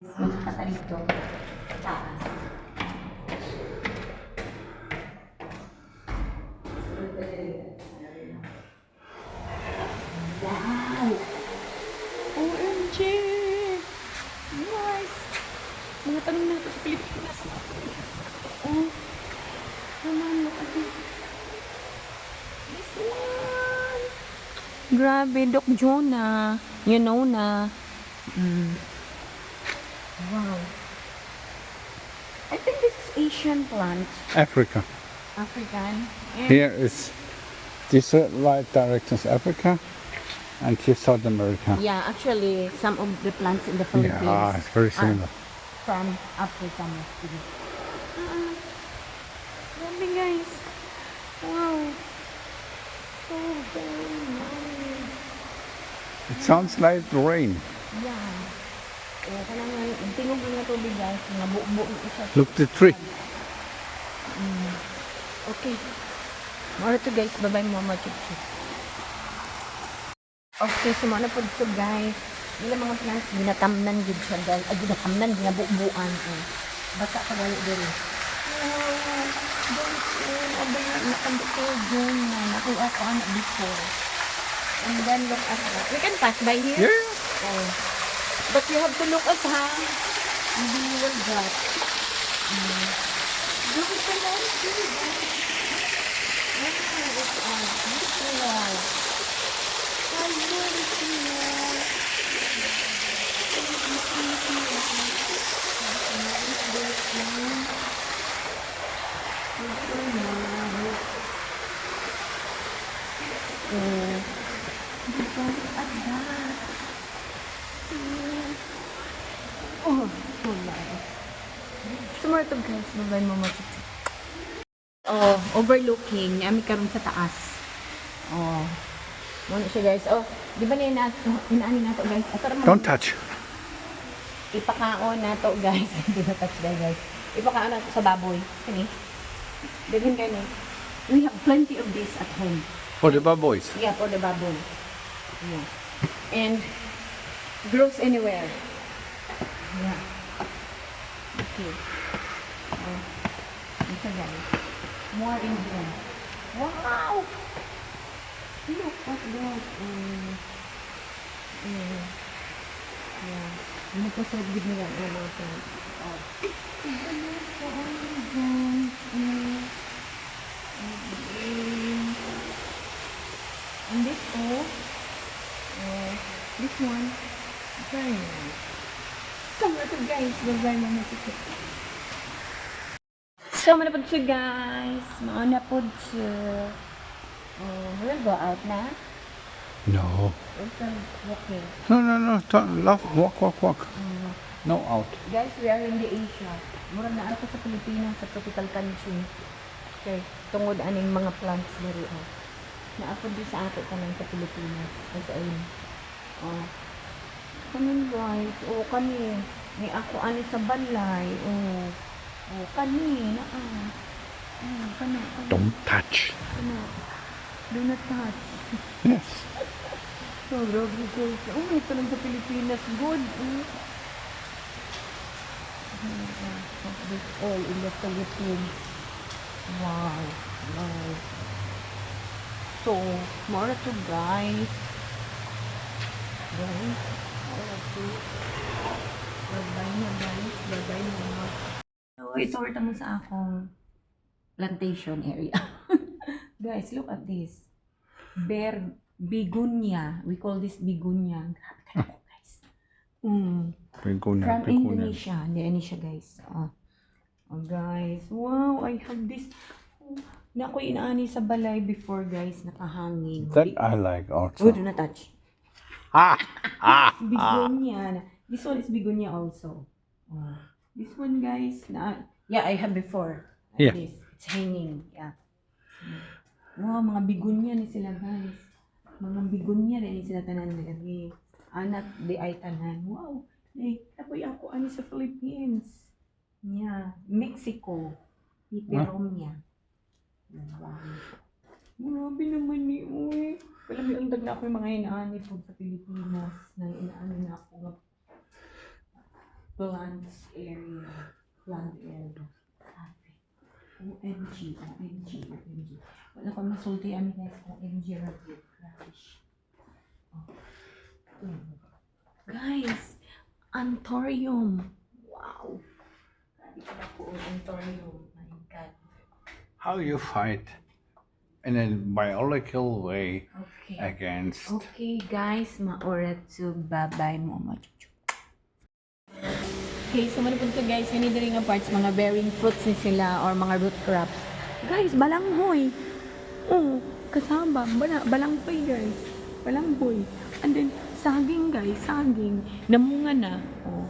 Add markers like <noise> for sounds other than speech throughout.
Mas patalito. Taas. Wow! OMG! Nice! Mga tanong natin sa Pilipinas. Oh, naman, look at this. This one! Grabe, Doc Jonah. You know na. Mm. Wow. I think this is Asian plant. Africa. African. And Here is this uh, right direction is Africa, and here South America. Yeah, actually, some of the plants in the Philippines Yeah, it's very similar. from Africa mostly. Ah, grabe guys. Wow. So very nice. It sounds like rain. Yeah. Kaya ka lang ngayon, ang tingog ng tubig guys, mga buo-buo na siya. Look the tree. Okay. Mara to guys, bye-bye mama chuchu. Okay, so mga po dito guys. Nila mga plants, ginatamnan gid siya guys. Ay, ginatamnan, ginabubuan. Eh. Baka pa gaya din. Wow, guys, yun. Abay, nakandito dyan na. Nakuha ko anak before. And then look at that. We can pass by here? Yeah. Oh. But you have to look at ha. Hindi you will drop. Mm. Look at the. How beautiful. Mm. Look at that. Oh, so nice. Sumar to guys, babay mo matutu. Oh, overlooking. Ami karon sa taas. Oh. Muna siya guys. Oh, di ba na nato, inaani nato guys. Ato ra Don't touch. ipakaon nato guys. <laughs> Hindi na touch dahil guys. Ipakaon nato sa baboy. Kani. Daghan kani. We have plenty of this at home. For the baboys. Yeah, for the baboon. Yeah. And grows anywhere. Yeah. Okay. Oh. Ito guys. More in here. Wow! Look at that. Mm. Yeah. Sa gid nila. Oh. And this oh, uh, this one, very nice. Guys, bye-bye mama sito. So, mana po siya guys. Mauna po siya. Oh, we'll go out na. No. Walking. No, no, no. Don't, love, walk, walk, walk. Mm. No out. Guys, we are in the Asia. Mura na ako sa Pilipinas, sa tropical country. Okay, tungod aning mga plants diri oh. Naapod di sa ato kanan sa Pilipinas. As ayun. Oh. Kanin guys, oh kani. May ako ani sa balay. Oh. Oh, kani na ah. Oh, kana, kana, Don't touch. kana. Do not touch. Yes. So, <laughs> grabe guys. Oh, ito lang sa Pilipinas. Good. This all in the Philippines. Wow. Wow. So, more to guys. Guys. Bye-bye na guys. Bye-bye na. So, ito mo sa akong plantation area. <laughs> guys, look at this. Bear bigunya. We call this bigunya. Grabe ka na guys. Mm. Piguna, From piguna. Indonesia. Indonesia guys. Oh. oh guys. Wow, I have this. Oh, na ako inaani sa balay before guys. Nakahangin. That I like Oh, also. do not touch. <laughs> Bigunya. <laughs> This one is bigunya also. Oh. This one guys. Na, yeah, I have before. Like Yeah. This. It's hanging. Yeah. Wow, mga bigunya ni sila guys. Mga bigunya ni sila tanan lagi. Anak di ay tanan. Wow. Eh, tapoy ako ani sa Philippines. Yeah. Mexico. Hiperomia. Wow. Grabe naman ni Uy. Alam mo, undag na ako yung mga inaani po sa Pilipinas na inaani na ako. plants area. Plant area. Grabe. OMG, OMG, OMG. Wala pa masulti ano guys. OMG review. Grabe. Guys, Antorium. Wow. Grabe pala po ang Antorium. My God. How you fight in a biological way Okay. against Okay guys, babay mo mo. Okay, so manipod ko guys, kani diri nga parts mga bearing fruits ni sila or mga root crops. Guys, balanghoy. Oh, kasama bala, balanghoy guys. Balanghoy. And then saging guys, saging. Namunga na. Oh.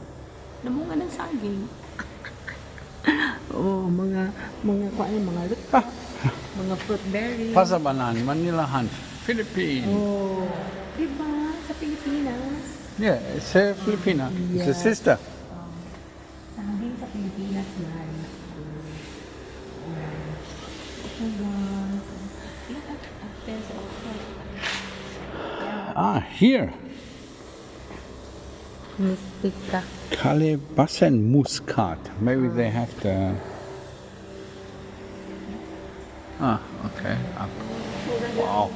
Namunga ng saging. <laughs> oh, mga mga kuan mga root crops, mga fruit berries. Pasabanan, Manila Hunt, Philippines. Oh, diba? Sa Pilipinas. Yeah, it's a Filipina. It's a sister. Saging sa Pilipinas, guys. God. Look at upstairs also. Ah, here. Mystica. Kalebassen Muscat. Maybe they have the. Ah, okay. Up. Wow.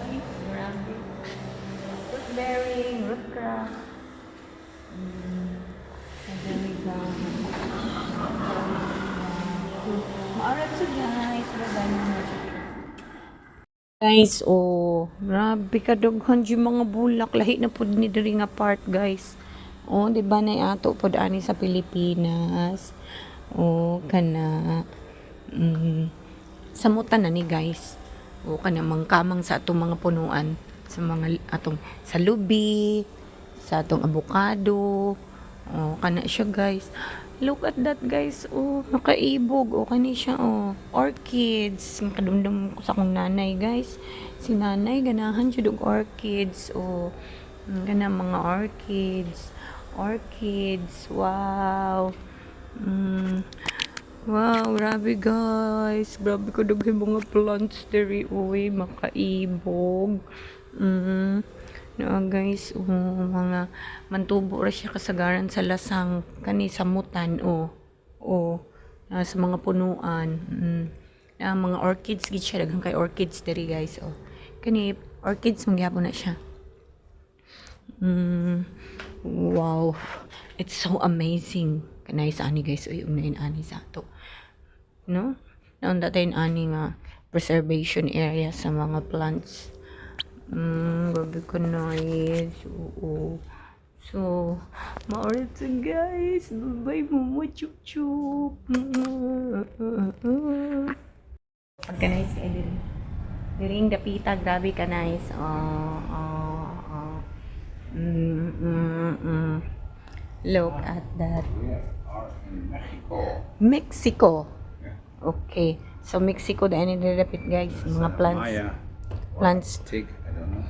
Root bearing, root. Mm. And then we. Maarat guys. Oh, grabe ka daghan di mga bulak lahi na pud ni diri nga part, guys. Oh, di ba na ato pud ani sa Pilipinas. Oh, kana mm, samutan na ni guys. O kana mangkamang sa atong mga punuan sa mga atong sa lubi, sa atong avocado. O kana siya guys. Look at that guys. Oh, nakaibog. O kani siya oh. Orchids. Nakadumdum ko sa akong nanay guys. Si nanay ganahan siya og orchids. O gana mga orchids. Orchids. Wow. Mm. Wow, grabe guys. Grabe ko dugay mga plants diri uy, makaibog. Mm. Na guys, oh, mga mantubo ra siya kasagaran sa lasang kani samutan oh. Oh, na sa mga punuan. Mm. Na mga orchids gid siya daghang kay orchids diri guys oh. Kani orchids mangyapon na siya. Mm, wow. It's so amazing. Kanay sa ani guys. Uy, unayin ani sa ato. No? Naon datayin ani nga preservation area sa mga plants. Mm, grabe ko nice. Oo. So, maorat sa guys. Bye-bye mo. Chup chup. <laughs> Pagka nice ka din. Diring dapita, grabe ka nice. Oh, oh, oh. Mm, mm, mm. Look at that. We are in Mexico. Mexico. Yeah. Okay. So Mexico dahil nililapit guys, mga plants. Maya. Plants. Tig, I don't know.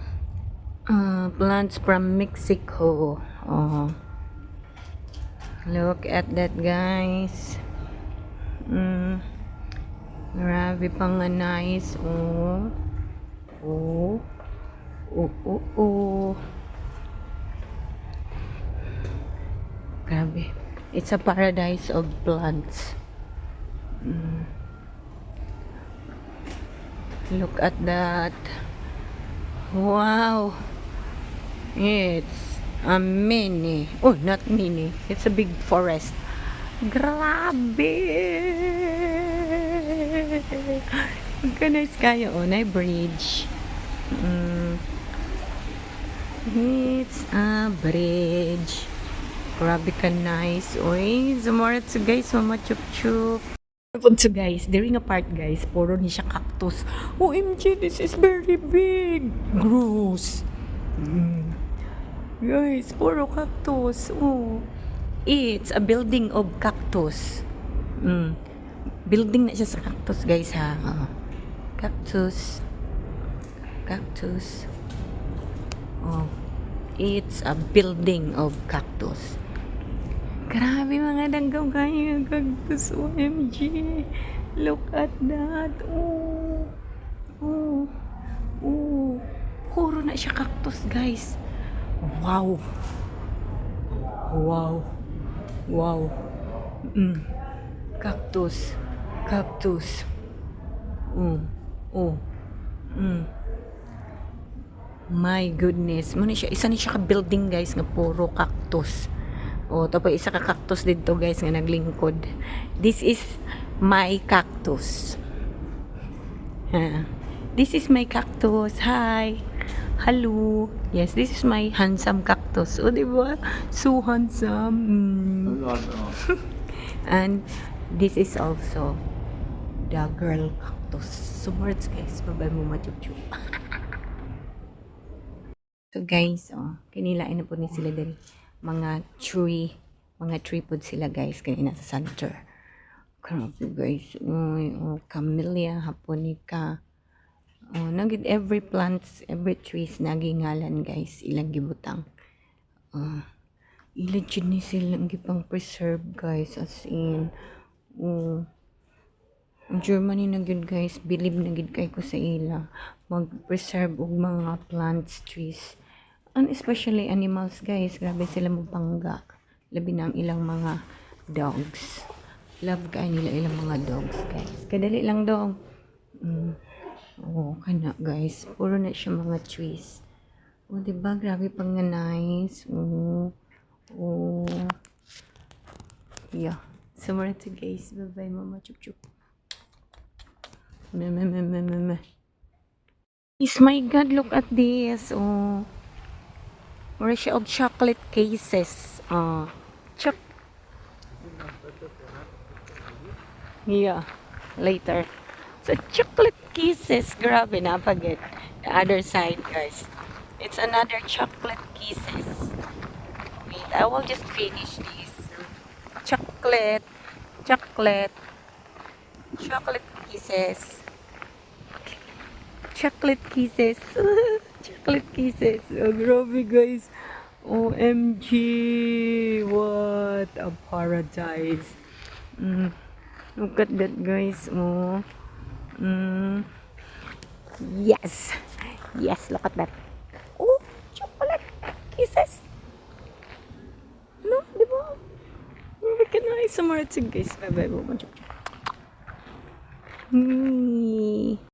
Uh, plants from Mexico. Oh. Look at that guys. Mm. Grabe pang nice. Oh. Oh. Oh, oh, oh. Grabe. It's a paradise of plants. Mm. Look at that. Wow. It's a mini. Oh, not mini. It's a big forest. Grabe. Magka-nice kayo. Oh, na bridge. Mm. It's a bridge. Grabe ka nice. Oy, zumarat sa guys. Mama chup chup. So guys, during a part guys, puro ni siya cactus. OMG, this is very big. Gross. Mm. Guys, puro cactus. Oh. It's a building of cactus. Mm. Building na siya sa cactus guys ha. Oh. Cactus. Cactus. Oh. It's a building of cactus. Grabe mga danggaw kaya ng cactus. OMG. Look at that. Oh. Oh. Oh. Puro na siya cactus, guys. Wow. Wow. Wow. Mm. Cactus. Cactus. Oh. Oh. Mm. My goodness. Muna siya, isa ni siya ka building guys nga puro cactus. Oh, tapos isa ka cactus dito guys nga naglingkod. This is my cactus. Ha. This is my cactus. Hi. Hello. Yes, this is my handsome cactus. Oh, di ba? So handsome. Mm. <laughs> And this is also the girl cactus. So, words guys, babay mo machup-chup. <laughs> so guys, oh, kinilain na po ni sila dali. Mga tree, mga tree po sila guys, kanina sa center. Grabe guys, uy, oh, camellia, japonica. Oh, nagid every plants, every trees nagingalan guys, ilang gibutang. Oh, ilan ni silang gipang preserve guys as in. Oh, Germany na guys, believe na gud kay ko sa ila mag-preserve og mga plants, trees. And especially animals guys, grabe sila magpangga. Labi na ang ilang mga dogs. Love kay nila ilang mga dogs guys. Kadali lang dog. Mm. Oo, kana guys. Puro na siya mga trees. O, diba? Grabe pang nice. Oo. Oo. Yeah. Sumara to guys. Bye-bye, mama. Chup chup. Me, me, me, me, me, me. Is my God, look at this. Oh. Mura siya og chocolate cases. Oh. Choc. Yeah. Later. So, chocolate kisses. Grabe, napagit. The other side, guys. It's another chocolate kisses. Wait, I will just finish this. Chocolate. Chocolate. Chocolate kisses. Chocolate kisses. <laughs> chocolate kisses. Oh, grabe, guys. OMG. What a paradise. Mm. Look at that, guys. Oh. Mm. Yes. Yes, look at that. Oh, chocolate kisses. No, di ba? Nice. Sumara to guys. Bye-bye. Mm.